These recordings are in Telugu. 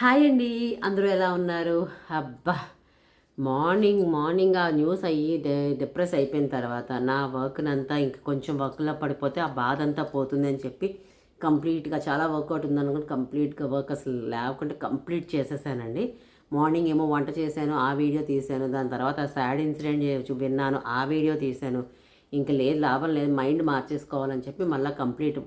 హాయ్ అండి అందరూ ఎలా ఉన్నారు? అబ్బా మార్నింగ్ మార్నింగ్ ఆ న్యూస్ అయ్యి డిప్రెస్ అయిపోయిన తర్వాత నా వర్క్నంతా ఇంక కొంచెం వర్క్లో పడిపోతే ఆ బాధ అంతా పోతుంది అని చెప్పి కంప్లీట్గా చాలా వర్కౌట్ ఉందనుకుని కంప్లీట్గా వర్క్ అసలు లేకుండా కంప్లీట్ చేసేసానండి. మార్నింగ్ ఏమో వంట చేశాను ఆ వీడియో తీశాను దాని తర్వాత సాడ్ ఇన్సిడెంట్ విన్నాను ఆ వీడియో తీశాను. ఇంకా లేదు లాభం లేదు మైండ్ మార్చేసుకోవాలని చెప్పి మళ్ళీ కంప్లీట్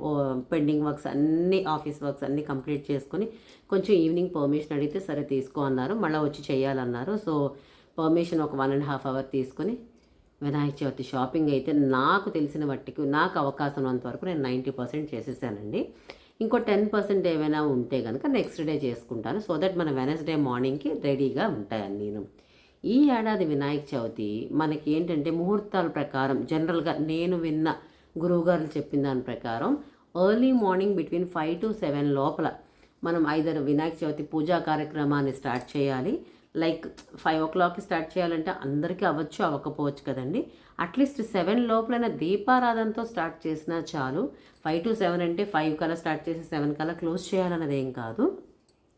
పెండింగ్ వర్క్స్ అన్ని ఆఫీస్ వర్క్స్ అన్నీ కంప్లీట్ చేసుకొని కొంచెం ఈవినింగ్ పర్మిషన్ అడిగితే సరే తీసుకో అన్నారు మళ్ళీ వచ్చి చేయాలన్నారు. సో పర్మిషన్ ఒక వన్ అండ్ హాఫ్ అవర్ తీసుకొని వినాయక చవితి షాపింగ్ అయితే నాకు తెలిసిన మట్టికి నాకు అవకాశం ఉన్నంత వరకు నేను నైంటీ పర్సెంట్ చేసేసానండి. ఇంకో టెన్ పర్సెంట్ ఏమైనా ఉంటే కనుక నెక్స్ట్ డే చేసుకుంటాను. సో దట్ మన వెనస్డే మార్నింగ్కి రెడీగా ఉంటాయని నేను ఈ ఏడాది వినాయక చవితి మనకి ఏంటంటే ముహూర్తాల ప్రకారం జనరల్గా నేను విన్న గురువుగారు చెప్పిన దాని ప్రకారం early morning between five to seven లోపల మనం ఐదర్ వినాయక చవితి పూజా కార్యక్రమాన్ని స్టార్ట్ చేయాలి. లైక్ ఫైవ్ ఓ క్లాక్కి స్టార్ట్ చేయాలంటే అందరికీ అవ్వచ్చు అవ్వకపోవచ్చు కదండి. అట్లీస్ట్ సెవెన్ లోపలైన దీపారాధనతో స్టార్ట్ చేసినా చాలు. ఫైవ్ టు సెవెన్ అంటే ఫైవ్ కల్లా స్టార్ట్ చేసి సెవెన్ కల్లా క్లోజ్ చేయాలన్నది ఏం కాదు.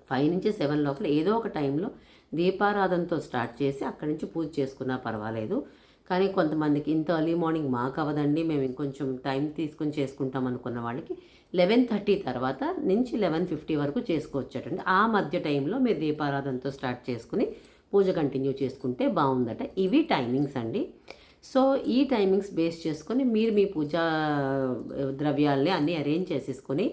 ఫైవ్ నుంచి సెవెన్ లోపల ఏదో ఒక టైంలో దీపారాధనతో స్టార్ట్ చేసి అక్కడి నుంచి పూజ చేసుకున్నా పర్వాలేదు. కానీ కొంతమందికి ఇంత ఎర్లీ మార్నింగ్ మాకు అవ్వదండి మేము ఇంకొంచెం టైం తీసుకొని చేసుకుంటాం అనుకున్న వాళ్ళకి లెవెన్ థర్టీ తర్వాత నుంచి లెవెన్ ఫిఫ్టీ వరకు చేసుకోవచ్చటండి. ఆ మధ్య టైంలో మీరు దీపారాధనతో స్టార్ట్ చేసుకుని పూజ కంటిన్యూ చేసుకుంటే బాగుందట. ఇవి టైమింగ్స్ అండి. సో ఈ టైమింగ్స్ బేస్ చేసుకొని మీరు మీ పూజా ద్రవ్యాల్ని అన్నీ అరేంజ్ చేసేసుకొని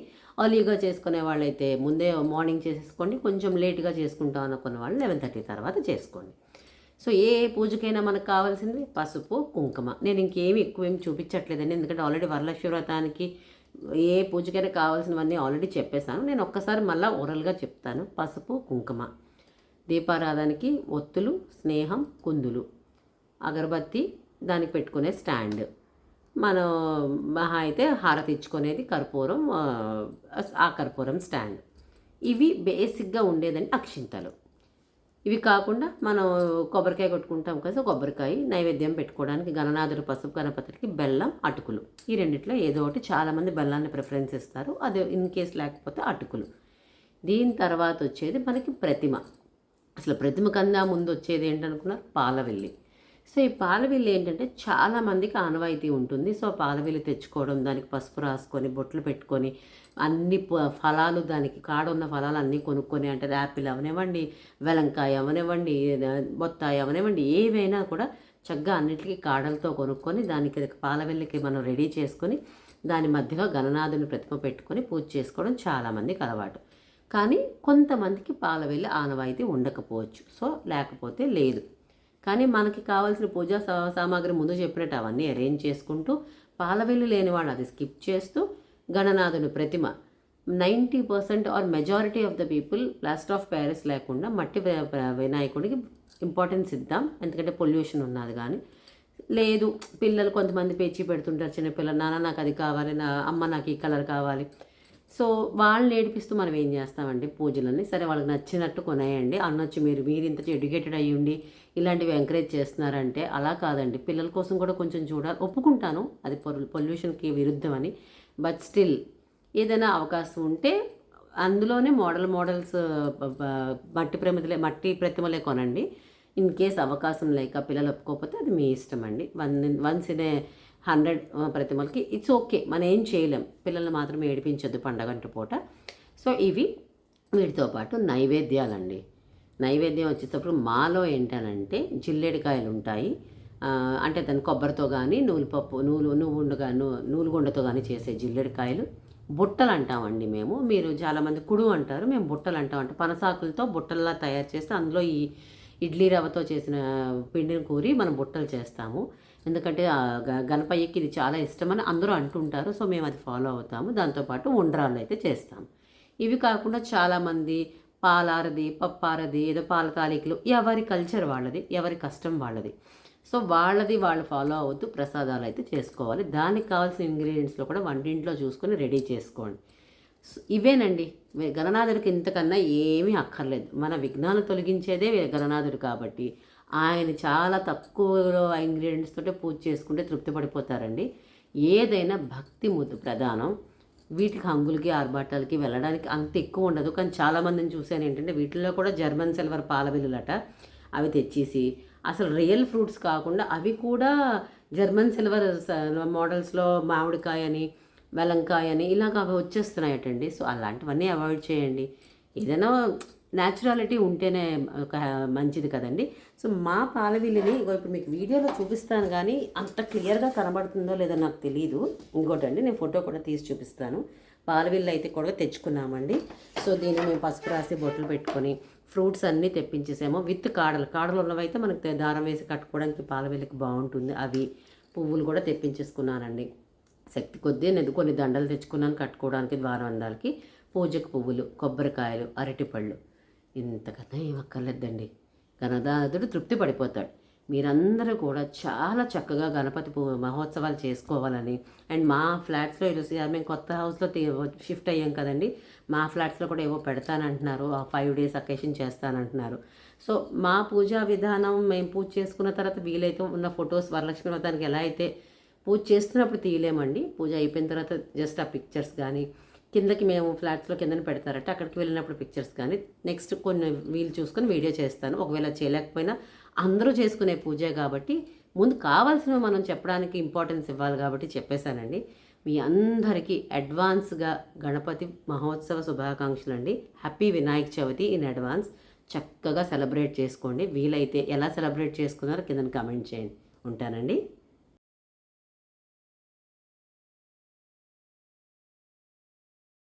అర్లీగా చేసుకునే వాళ్ళైతే ముందే మార్నింగ్ చేసేసుకోండి కొంచెం లేట్గా చేసుకుంటాం అనుకున్న వాళ్ళు లెవెన్ థర్టీ తర్వాత చేసుకోండి. సో ఏ పూజకైనా మనకు కావాల్సింది పసుపు కుంకుమ. నేను ఇంకేమి ఎక్కువ ఏమి చూపించట్లేదండి ఎందుకంటే ఆల్రెడీ వరలక్ష్మి వ్రతానికి ఏ పూజకైనా కావాల్సినవన్నీ ఆల్రెడీ చెప్పేశాను. నేను ఒక్కసారి మళ్ళీ ఓరల్గా చెప్తాను. పసుపు కుంకుమ. దీపారాధనకి ఒత్తులు స్నేహం కుందులు. అగరబత్తి దానికి పెట్టుకునే స్టాండ్. మనం మహా అయితే హారతి ఇచ్చుకునేది కర్పూరం ఆ, కర్పూరం స్టాండ్. ఇవి బేసిక్గా ఉండేదండి అక్షింతలు. ఇవి కాకుండా మనం కొబ్బరికాయ కొట్టుకుంటాం కదా కొబ్బరికాయ నైవేద్యం పెట్టుకోవడానికి గణనాథుడు పసుపు గణపతికి బెల్లం అటుకులు. ఈ రెండిట్లో ఏదో ఒకటి చాలామంది బెల్లాన్ని ప్రిఫరెన్స్ ఇస్తారు. అది ఇన్ కేస్ లేకపోతే అటుకులు. దీని తర్వాత వచ్చేది మనకి ప్రతిమ. అసలు ప్రతిమ కన్నా ముందు వచ్చేది ఏంటనుకున్నారు? పాలవెల్లి. సో ఈ పాలవెల్లి ఏంటంటే చాలామందికి ఆనవాయితీ ఉంటుంది. సో పాలవెల్లి తెచ్చుకోవడం దానికి పసుపు రాసుకొని బొట్లు పెట్టుకొని అన్ని ప- ఫలాలు దానికి కాడున్న ఫలాలు అన్నీ కొనుక్కొని అంటే యాపిల్ అవనివ్వండి వెలంకాయ అవనివ్వండి బొత్తాయి అవనివ్వండి ఏవైనా కూడా చక్కగా అన్నిటికీ కాడలతో కొనుక్కొని దానికి పాలవెల్లికి మనం రెడీ చేసుకొని దాని మధ్యలో గణనాథుని ప్రతిమ పెట్టుకొని పూజ చేసుకోవడం చాలామందికి అలవాటు. కానీ కొంతమందికి పాలవెల్లి ఆనవాయితీ ఉండకపోవచ్చు. సో లేకపోతే లేదు. కానీ మనకి కావాల్సిన పూజా సా- సామాగ్రి ముందు చెప్పినట్టు అవన్నీ అరేంజ్ చేసుకుంటూ పాలవెల్లి లేని వాళ్ళు అది స్కిప్ చేస్తూ గణనాథుని ప్రతిమ. Ninety percent or majority of the people plaster of Paris లేకుండా మట్టి వినాయకుడికి ఇంపార్టెన్స్ ఇద్దాం. ఎందుకంటే పొల్యూషన్ ఉన్నది కానీ. లేదు పిల్లలు కొంతమంది పేచి పెడుతుంటారు చిన్నపిల్లలు నాన్న నాకు అది కావాలి నా అమ్మ నాకు ఈ కలర్ కావాలి. సో వాళ్ళని ఏడిపిస్తూ మనం ఏం చేస్తామండి? పూజలన్నీ సరే వాళ్ళకి నచ్చినట్టు కొనేయండి. అన్నొచ్చి మీరు మీరు ఇంత ఎడ్యుకేటెడ్ అయ్యి ఉండి ఇలాంటివి ఎంకరేజ్ చేస్తున్నారంటే అలా కాదండి. పిల్లల కోసం కూడా కొంచెం చూడాలి. ఒప్పుకుంటాను అది పొల్యూషన్కి విరుద్ధమని. బట్ స్టిల్ ఏదైనా అవకాశం ఉంటే అందులోనే మోడల్ మోడల్స్ మట్టి ప్రమిదలే మట్టి ప్రతిమలే కొనండి. ఇన్ కేస్ అవకాశం లేక పిల్లలు ఒప్పుకోకపోతే అది మీ ఇష్టం అండి. One once in a hundred ప్రతిమలకి it's okay మనం ఏం చేయలేం. పిల్లల్ని మాత్రం ఏడిపించొద్దు పండగంట పూట. సో ఇవి వీటితో పాటు నైవేద్యాలండి. నైవేద్యం వచ్చేటప్పుడు మాలో ఏంటనంటే జిల్లేడికాయలు ఉంటాయి అంటే దాని కొబ్బరితో కానీ నూలుపప్పు నూలు నువ్వుండగా నూ నూలుగుండతో కానీ చేసే జిల్లేడికాయలు. బుట్టలు అంటామండి మేము. మీరు చాలామంది కుడు అంటారు మేము బుట్టలు అంటాం. అంటే పనసాకులతో బుట్టల్లా తయారు చేస్తే అందులో ఈ ఇడ్లీ రవ్వతో చేసిన పిండిని కూరి మనం బుట్టలు చేస్తాము. ఎందుకంటే గ- గణపయ్యకి ఇది చాలా ఇష్టమని అందరూ అంటుంటారు సో మేము అది ఫాలో అవుతాము. దాంతోపాటు ఉండ్రాళ్ళు అయితే చేస్తాము ఇవి కాకుండా చాలామంది పాలారది పప్పారది ఏదో పాల తాలికలు. ఎవరి కల్చర్ వాళ్ళది ఎవరి కష్టం వాళ్ళది. సో వాళ్ళది వాళ్ళు ఫాలో అవుతూ ప్రసాదాలు అయితే చేసుకోవాలి. దానికి కావాల్సిన ఇంగ్రీడియంట్స్లో కూడా వంటింట్లో చూసుకొని రెడీ చేసుకోండి. ఇవేనండి. గణనాథుడికి ఇంతకన్నా ఏమీ అక్కర్లేదు. మన విఘ్నాలు తొలగించేదే గణనాథుడు కాబట్టి. ఆయన చాలా తక్కువలో ఇంగ్రీడియంట్స్ తోటే పూజ చేసుకుంటే తృప్తి పడిపోతారండి. ఏదైనా భక్తి ముద్దు ప్రధానం. వీటికి హంగులకి ఆర్భాటాలకి వెళ్ళడానికి అంత ఎక్కువ ఉండదు. కానీ చాలామందిని చూశాను ఏంటంటే వీటిల్లో కూడా జర్మన్ సిల్వర్ పాల బిల్లులట. అవి తెచ్చేసి అసలు రియల్ ఫ్రూట్స్ కాకుండా అవి కూడా జర్మన్ సిల్వర్ మోడల్స్లో మామిడికాయ అని వెలంకాయ అని ఇలాగ అవి వచ్చేస్తున్నాయటండి. సో అలాంటివన్నీ అవాయిడ్ చేయండి. ఏదైనా న్యాచురాలిటీ ఉంటేనే ఒక మంచిది కదండి. సో మా పాలవిల్లిని ఇగో ఇప్పుడు మీకు వీడియోలో చూపిస్తాను కానీ అంత క్లియర్గా కనబడుతుందో లేదో నాకు తెలియదు ఇంకోటండి నేను ఫోటో కూడా తీసి చూపిస్తాను. పాలవిల్లు అయితే కూడా తెచ్చుకున్నామండి. సో దీన్ని మేము పసుపు రాసి బొట్లు పెట్టుకొని ఫ్రూట్స్ అన్నీ తెప్పించేసాము. విత్ కాడలు కాడలు ఉన్నవైతే మనకు దారం వేసి కట్టుకోవడానికి పాలవిల్లికి బాగుంటుంది. అవి పువ్వులు కూడా తెప్పించేసుకున్నానండి. శక్తి కొద్దీ నేను కొన్ని దండలు తెచ్చుకున్నాను కట్టుకోవడానికి ద్వారం అందాలకి పూజకు పువ్వులు కొబ్బరికాయలు అరటిపళ్ళు. ఇంతకన్నా ఏం అక్కర్లేదండి. గణనాథుడు తృప్తి పడిపోతాడు. మీరందరూ కూడా చాలా చక్కగా గణపతి పూ- మహోత్సవాలు చేసుకోవాలని. అండ్ మా ఫ్లాట్స్లో చూసి మేము కొత్త హౌస్లో షిఫ్ట్ అయ్యాం కదండి. మా ఫ్లాట్స్లో కూడా ఏవో పెడతానంటున్నారు. ఆ ఫైవ్ డేస్ అకేషన్ చేస్తానంటున్నారు. సో మా పూజా విధానం మేము పూజ చేసుకున్న తర్వాత వీలైతే ఉన్న ఫొటోస్ వరలక్ష్మి వ్రతానికి ఎలా అయితే పూజ చేస్తున్నప్పుడు తీయలేమండి. పూజ అయిపోయిన తర్వాత జస్ట్ ఆ పిక్చర్స్ కానీ కిందకి మేము ఫ్లాట్స్లో కిందన పెడతారట. అక్కడికి వెళ్ళినప్పుడు పిక్చర్స్ కానీ నెక్స్ట్ కొన్ని వీలు చూసుకొని వీడియో చేస్తాను. ఒకవేళ చేయలేకపోయినా అందరూ చేసుకునే పూజే కాబట్టి ముందు కావాల్సినవి మనం చెప్పడానికి ఇంపార్టెన్స్ ఇవ్వాలి కాబట్టి చెప్పేశానండి. మీ అందరికీ అడ్వాన్స్గా గణపతి మహోత్సవ శుభాకాంక్షలు అండి. Happy Vinayaka Chavithi in advance చక్కగా సెలబ్రేట్ చేసుకోండి. వీలైతే ఎలా సెలబ్రేట్ చేసుకున్నారో కింద కామెంట్ చేయండి. ఉంటానండి.